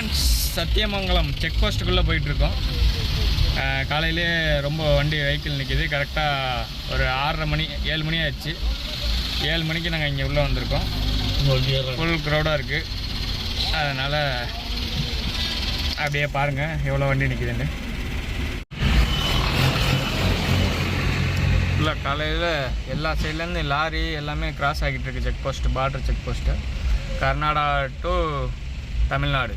Friends Sathyamangalam check போஸ்ட்டுக்குள்ளே போயிட்டுருக்கோம். காலையிலே ரொம்ப வண்டி வெஹிக்கிள் நிற்கிது கரெக்டாக ஒரு ஆறரை மணி ஏழு மணி ஆயிடுச்சு. ஏழு மணிக்கு நாங்கள் இங்கே உள்ளே வந்திருக்கோம். ஃபுல் க்ரௌடாக இருக்குது அதனால் அப்படியே பாருங்கள் எவ்வளோ வண்டி நிற்கிதுன்னு இல்லை காலையில் எல்லா சைட்லேருந்து லாரி எல்லாமே கிராஸ் ஆகிட்டு இருக்கு. Check post border check post Karnataka to Tamil Nadu.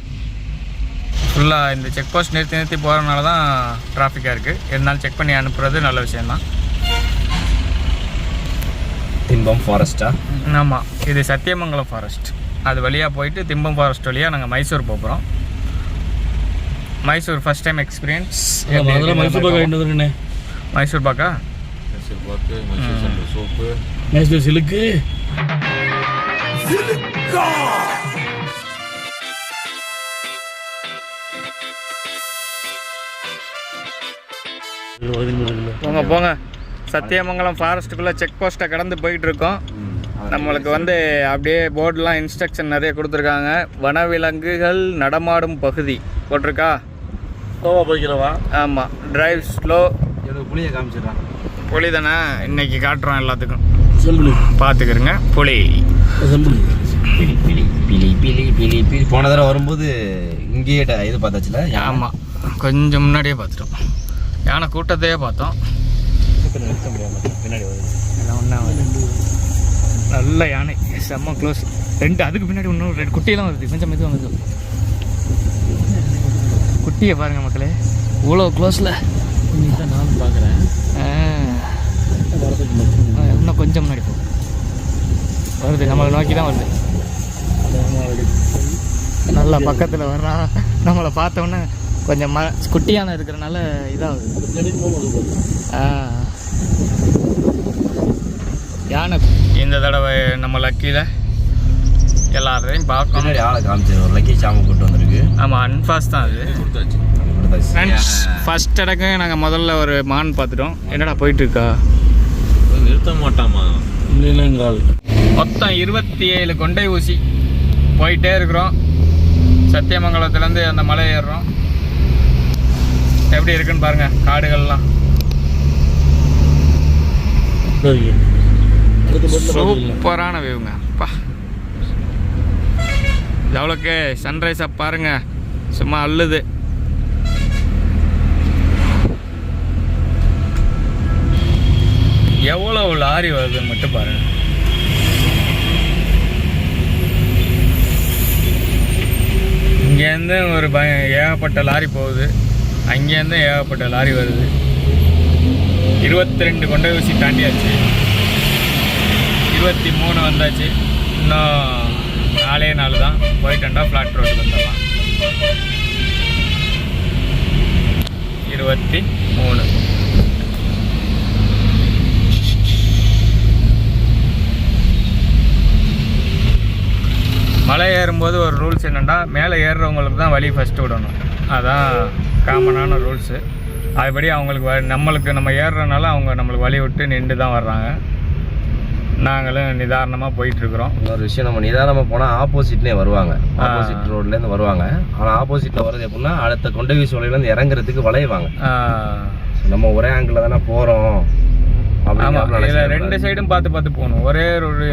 ஃபுல்லாக இந்த செக் போஸ்ட் நிறுத்தி நிறுத்தி போகிறதுனால தான் டிராஃபிக்காக இருக்குது இருந்தாலும் செக் பண்ணி அனுப்புறது நல்ல விஷயந்தான் திம்பம் ஃபாரஸ்டா ஆமாம் இது சத்தியமங்கலம் ஃபாரஸ்ட் அது வழியாக போயிட்டு திம்பம் ஃபாரஸ்ட் வழியாக நாங்கள் மைசூர் போக போகிறோம் Mysore first time experience Mysore pak Mysore பாக்கா Mysore பாக்கு மைசூர் சோப்பு. மைசூர் சிலுக்கு! போங்க போங்க. சத்தியமங்கலம் ஃபாரஸ்ட்டுக்குள்ளே செக் போஸ்ட்டை கடந்து போயிட்டு இருக்கோம் நம்மளுக்கு வந்து அப்படியே போர்டெலாம் இன்ஸ்ட்ரக்ஷன் நிறைய கொடுத்துருக்காங்க. வனவிலங்குகள் நடமாடும் பகுதி. போட்டிருக்கா? கோவா போய்க்கிறவா? ஆமாம் டிரைவ் ஸ்லோ எனக்கு புளியை காமிச்சிடறான் புலி தானே? இன்னைக்கு காட்டுறோம் எல்லாத்துக்கும். செம்புலி பார்த்துக்கிறங்க புலி செம்புலி பிலி பிலி பிலி பிலி பிலி பிலி போன தடவை வரும்போது இங்கேயே இது பார்த்தாச்சுல? ஆமாம் கொஞ்சம் முன்னாடியே பார்த்துட்டோம். யானை கூட்டத்தையே பார்த்தோம். பின்னாடி எல்லாம் ஒன்றா நல்ல யானை. செம்ம க்ளோஸ் ரெண்டு அதுக்கு பின்னாடி இன்னும் ரெண்டு குட்டியெல்லாம் வருது. கொஞ்சம் மெதுவாக வருது குட்டியை பாருங்க மக்களே. இவ்வளோ க்ளோஸில் நானும் பார்க்குறேன். இன்னும் கொஞ்சம் முன்னாடி போ. வருது. நம்மளை நோக்கி தான் வருது நல்லா பக்கத்தில் வர்றா நம்மளை பார்த்தோன்னே கொஞ்சம் ம குட்டி யானை இருக்கிறனால இதாகுது. ஆ. யானை. இந்த தடவை நம்ம லக்கியில் எல்லாரையும் பார்க்கணும். ஆளை காமிச்சிரு ஒரு லக்கி சாம கூட்டு வந்திருக்கு. ஆமாம் அன்ஃபாஸ் தான் அது. ஃப்ரெண்ட்ஸ் ஃபஸ்ட் இடக்கு நாங்கள் முதல்ல ஒரு மான் பார்த்துட்டோம். என்னடா போயிட்டு இருக்கா நிறுத்த மாட்டாமா? இல்லைங்கால் மொத்தம் இருபத்தி ஏழு கொண்டை ஊசி போயிட்டே இருக்கிறோம். சத்தியமங்கலத்துலேருந்து அந்த மலை ஏறுறோம். எப்படி இருக்குன்னு பாருங்க காடுகள்லாம். சூப்பரான வியூங்க. பா. எவ்வளோக்கு சன்ரைஸை பாருங்க. சும்மா அள்ளுது. எவ்வளோ லாரி வருதுன்னு மட்டும் பாருங்க. இங்கேருந்து ஒரு பய ஏகப்பட்ட லாரி போகுது. அங்கேருந்து ஏகப்பட்ட லாரி வருது. இருபத்தி ரெண்டு கொண்டை ஊசி தாண்டியாச்சு. இருபத்தி மூணு வந்தாச்சு. இன்னும் நாலே நாள் தான். போயிட்டா ஃப்ளாட் ரோடு வந்துடலாம் இருபத்தி மூணு மலை ஏறும்போது ஒரு ரூல்ஸ் என்னென்னா மேலே ஏறுறவங்களுக்கு தான் வழி ஃபஸ்ட்டு விடணும். அதான் காமனான ரூல்ஸு அதுபடி அவங்களுக்கு வ- நம்மளுக்கு நம்ம ஏறுறனால அவங்க நம்மளுக்கு வழி விட்டு நின்று தான் வர்றாங்க. நாங்களும் நிதானமாக போயிட்டுருக்குறோம். இன்னொரு விஷயம் நம்ம நிதானமாக போனால் ஆப்போசிட்லேயே வருவாங்க. ஆப்போசிட் ரோட்லேருந்து வருவாங்க. ஆனால் ஆப்போசிட்டில் வர்றது எப்படின்னா அடுத்த கொண்டை வீசி வலையிலேருந்து இறங்குறதுக்கு வளைவாங்க. நம்ம ஒரே ஆங்கிளில் தானே போகிறோம் ரெண்டு சைடும் பார்த்து பார்த்து போகணும். ஒரே ஒரு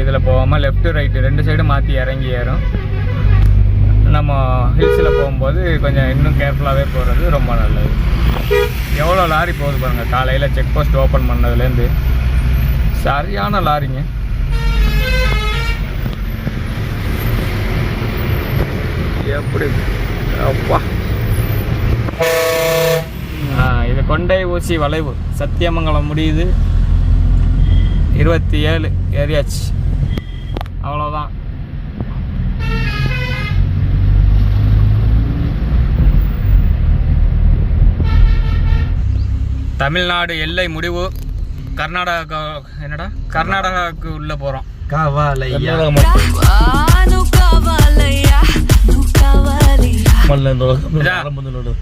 இதில் போகாமல் லெஃப்ட் ரைட்டு ரெண்டு சைடும் மாற்றி இறங்கி ஏறும். நம்ம ஹில்ஸில் போகும்போது கொஞ்சம் இன்னும் கேர்ஃபுல்லாகவே போகிறது ரொம்ப நல்லது. எவ்வளோ லாரி போகுது பாருங்கள் காலையில் செக் போஸ்ட் ஓப்பன் பண்ணதுலேருந்து சரியான லாரிங்க எப்படி அப்பா ஆ, இது கொண்டை ஊசி வளைவு. சத்தியமங்கலம் முடியுது. இருபத்தி ஏழு ஏரியாச்சு. அவ்வளோதான் தமிழ்நாடு எல்லை முடிவு. கர்நாடகா என்னடா? கர்நாடகாவுக்கு உள்ளே போகிறோம் காவாலையா?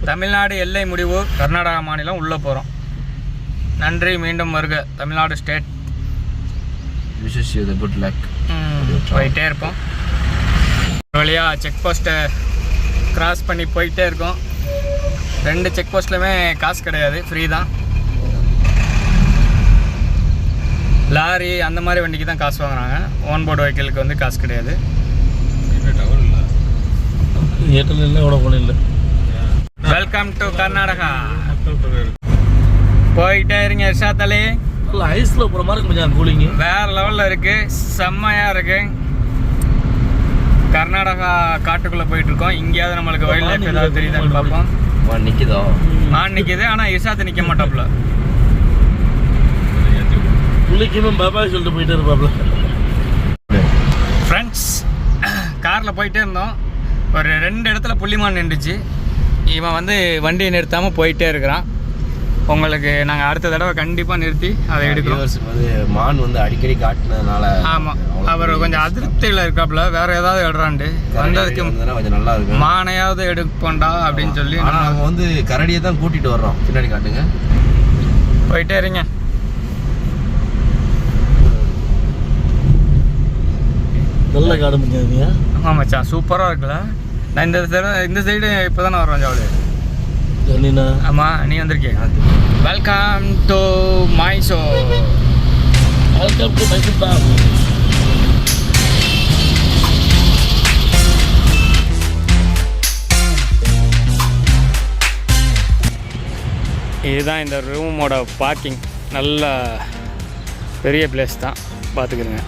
தமிழ்நாடு எல்லை முடிவு கர்நாடகா மாநிலம் உள்ளே போகிறோம் நன்றி மீண்டும் வருக. Tamil Nadu state. Wishes you the good luck போயிட்டே இருப்போம். வழியாக செக் போஸ்ட்டை கிராஸ் பண்ணி போயிட்டே இருக்கோம். ரெண்டு செக் போஸ்ட்லையுமே காசு கிடையாது ஃப்ரீ தான். லாரி அந்த மாதிரி வண்டிக்கு தான் காசு வாங்குறாங்க. ஓன் போர்டு வெஹிக்கிளுக்கு வந்து காசு கிடையாது. இல்லை எவ்வளோ போன இல்லை வெல்கம் டு கர்நாடகா போயிட்டே இருங்க இர்ஷாத் அலி இல்லை ஐஸில் போகிற மாதிரி கொஞ்சம் கூலிங்கு வேற லெவலில் இருக்கு செம்மையா இருக்கு. கர்நாடகா காட்டுக்குள்ள போயிட்டு இருக்கோம் இங்கேயாவது நம்மளுக்கு வைல்ட் லைஃப் ஏதாவது தெரியுதான்னு பார்ப்போம். வா நிக்குதோ? மான் நிக்குது ஆனா இர்ஷாத் நிக்க மாட்டாப்ல. புள்ளிக்குமே பாபாய் சொல்லிட்டு போயிட்டே இருப்பாப்ல. ஃப்ரெண்ட்ஸ் காரில் போயிட்டே இருந்தோம். ஒரு ரெண்டு இடத்துல புள்ளிமான் நின்றுச்சு. இவன் வந்து வண்டியை நிறுத்தாமல் போயிட்டே இருக்கிறான். உங்களுக்கு நாங்கள் அடுத்த தடவை கண்டிப்பாக நிறுத்தி அதை எடுக்கிறோம். மான் வந்து அடிக்கடி காட்டுனதுனால ஆமாம் அவர் கொஞ்சம் அதிருப்தியில் இருக்காப்புல வேற ஏதாவது எடுறான்ட்டு வந்ததுக்கு கொஞ்சம் நல்லா இருக்கும். மானையாவது எடுப்போண்டா அப்படின்னு சொல்லி அவங்க வந்து கரடியை தான் கூட்டிட்டு வர்றோம். பின்னாடி காட்டுங்க. போயிட்டே இருங்க. நல்ல காடு முடியாதுங்க ஆமாம் மச்சான் சூப்பராக இருக்குல்ல? நான் இந்த சைடு இந்த சைடு இப்போ தானே வரோம் ஜாவலு ஜல்லினா ஆமாம் நீ வந்திருக்கியா? Welcome to Mysore welcome to Mysore தான் இதுதான் இந்த ரூமோட பார்க்கிங் நல்ல பெரிய பிளேஸ் தான். பார்த்துக்கிறேங்க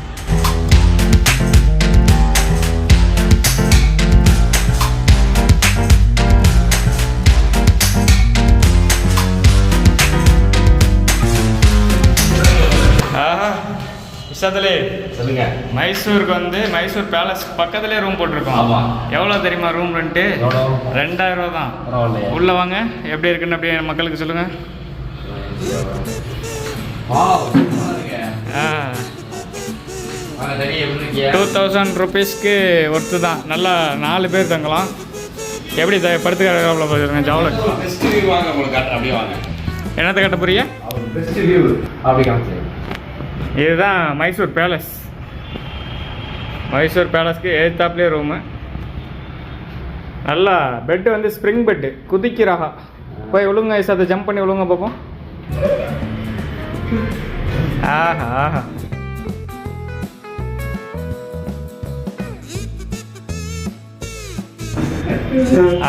விஷாதலே சொல்லுங்க. மைசூருக்கு வந்து மைசூர் பேலஸ் பக்கத்துலேயே ரூம் போட்டிருக்கோம். ஆமா. எவ்வளோ தெரியுமா ரூம் ரெண்ட்டு எவ்வளோ? ரெண்டாயிரம் ரூபா தான். உள்ள வாங்க. எப்படி இருக்குன்னு அப்படியே மக்களுக்கு சொல்லுங்க. டூ தௌசண்ட் ருபீஸ்க்கு ஒர்த்து தான். நல்லா நாலு பேர் தங்கலாம். எப்படி த படுத்துக்காப்புல பார்த்துருங்க வாங்க என்னத்தை கட்ட வியூ அப்படி இதுதான் மைசூர் பேலஸ். மைசூர் பேலஸ்க்கு ஏத்தாப்லேயே ரூமு நல்லா பெட்டு வந்து ஸ்ப்ரிங் பெட்டு குதிக்கிறாக போய் விழுங்க அதை ஜம்ப் பண்ணி விழுங்க பார்ப்போம். ஆஹா ஆஹா.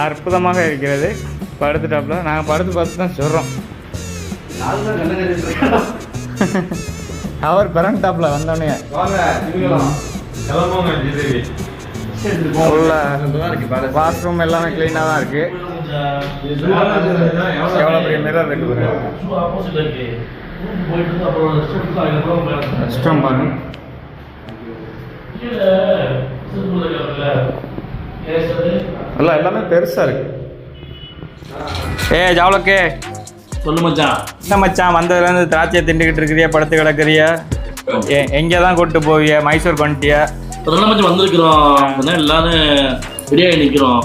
அற்புதமாக இருக்கிறது. படுத்துட்டாப்புல நாங்கள் படுத்து பார்த்து தான் சொல்கிறோம் அவர் பரண்டாப்ல வந்தோடனே. வாஷ்ரூம் எல்லாமே க்ளீனாக தான் இருக்கு. எவ்வளோ பெரிய மிரர் இருக்கு பாருங்க கஷ்டம் பாருங்க. எல்லாம் எல்லாமே பெருசா இருக்கு. ஏ ஜாவலக்கே. சொல்லு மச்சான். என்ன மச்சான் வந்ததுலேருந்து திராட்சையை திண்டுக்கிட்டு இருக்கிறியா படுத்து கிடக்குறிய? எங்கே தான் கூட்டு போவிய மைசூர் பண்ணிட்டியா? இப்பதான் மச்சான் வந்திருக்கிறோம். எல்லாரும் ரெடியாகி நிக்கிறோம்.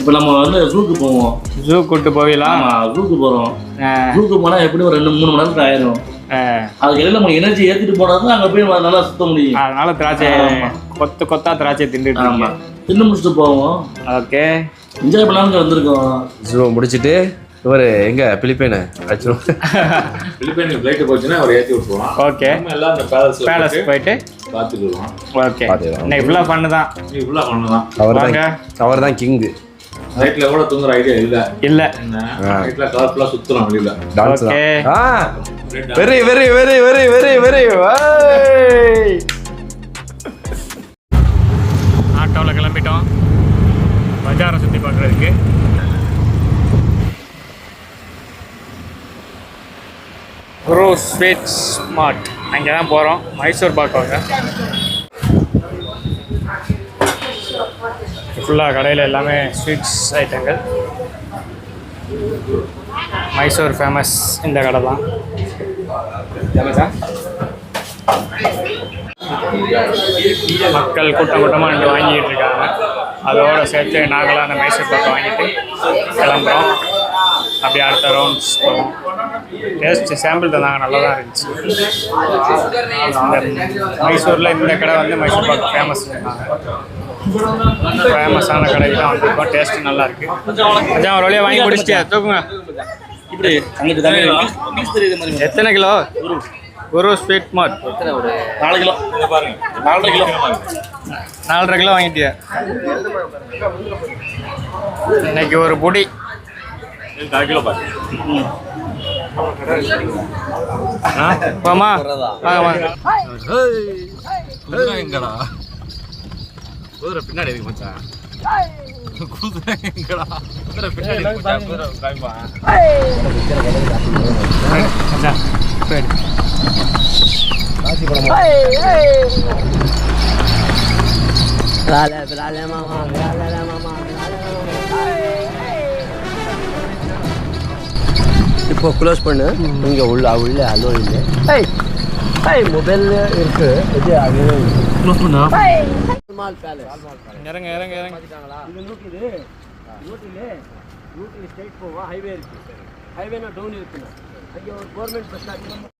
இப்போ நம்ம வந்து ஜூக்கு போவோம். ஜூ கூட்டு போவீங்களா? ஆமா ஜூக்கு போறோம். ஆ, ஜூக்கு போனா எப்படி ஒரு ரெண்டு மூணு மணி நேரத்துக்கு ஆயிரும். அதுக்கு இடையில நம்ம எனர்ஜி ஏத்திட்டு போனா தான் அங்க போய் நல்லா சுத்த முடியும். அதனால திராட்சை. கொத்து கொத்தா திராட்சை திண்டுட்டு ஆமா. இருக்கீங்க. தின்னு முடிச்சுட்டு போவோம். ஓகே. என்ஜாய் பண்ணலாம்னு வந்திருக்கோம். ஜூ முடிச்சிட்டு இவர் எங்க? பிலிப்பைனு. அடிச்சிரும் பிலிப்பைனுக்கு ஃப்ளைட்டு போச்சுன்னா அவர் ஏற்றி விட்டுருவான். ஓகே நம்ம எல்லாம் அந்த பேலஸ்ல பேலஸ் போயிட்டு பார்த்துக்குருவோம் ஓகே. இன்னைக்கு ஃபுல்லாக பண்ணு தான் நீ ஃபுல்லாக பண்ணலாம் அவர் வாங்க. தான் அவர் தான் கிங்கு நைட்ல கூட தூங்குற ஐடியா இல்ல. இல்லை. நைட்ல கலர்ஃபுல்லா சுத்துறோம் வெளியில. Dance Okay. தான் ஆ very very very very very very ஆட்டோவில் கிளம்பிட்டோம். பஜாரை சுற்றி பார்க்குறதுக்கு. குரோ ஸ்வீட் ஸ்மார்ட் அங்கே தான் போகிறோம். மைசூர் பார்க்கவங்க ஃபுல்லாக கடையில் எல்லாமே ஸ்வீட்ஸ் ஐட்டங்கள் மைசூர் ஃபேமஸ் இந்த கடை தான். மக்கள் கூட்டம் கூட்டமாக இங்கே வாங்கிட்டு இருக்காங்க. அதோட சேர்த்து நாங்களாம் அந்த மைசூர் பாக்கு வாங்கிட்டு கிளம்புறோம். அப்படியே அடுத்த ரவுண்ட்ஸ் போவோம். டேஸ்ட் சாம்பிள் தந்தாங்க நல்லா தான் இருந்துச்சு. இந்த மைசூரில் இந்த கடை வந்து மைசூர் பாக்கு ஃபேமஸ் ஃபேமஸான கடைக்கு தான் வந்திருக்கோம். டேஸ்ட் நல்லா இருக்கு. அதான் ஒரு வழியாக வாங்கி குடிச்சிட்டியா? தூக்குங்க. இப்படி. எத்தனை கிலோ? குரு ஸ்வீட் மார்ட் நாலு கிலோ. பாருங்க நாலரை கிலோ. நாலரை கிலோ வாங்கிட்டியா. இன்னைக்கு ஒரு புடி. கால் கிலோ போமா எங்கடா குதிரை பின்னாடி எதுக்கு மச்சான் குதிரை எங்கடா? குதிரை பின்னாடி எதுக்கு மச்சான்? குதிரை அதான், சரி இப்போ க்ளோஸ் பண்ணு. இங்கே உள்ள உள்ள அலோ இல்லை ஏய் ஏய் மொபைல் இருக்கு. இது அது க்ளோஸ் பண்ணா. மால் பேலஸ் இறங்க இறங்க இறங்க. இது நூற்றிது நூற்றிலே நூற்றில் ஸ்ட்ரைட் போவோம் ஹைவே இருக்கு. ஹைவேனா டவுன் இருக்குண்ணா அங்கே ஒரு கவர்மெண்ட் பஸ் ஸ்டாண்ட்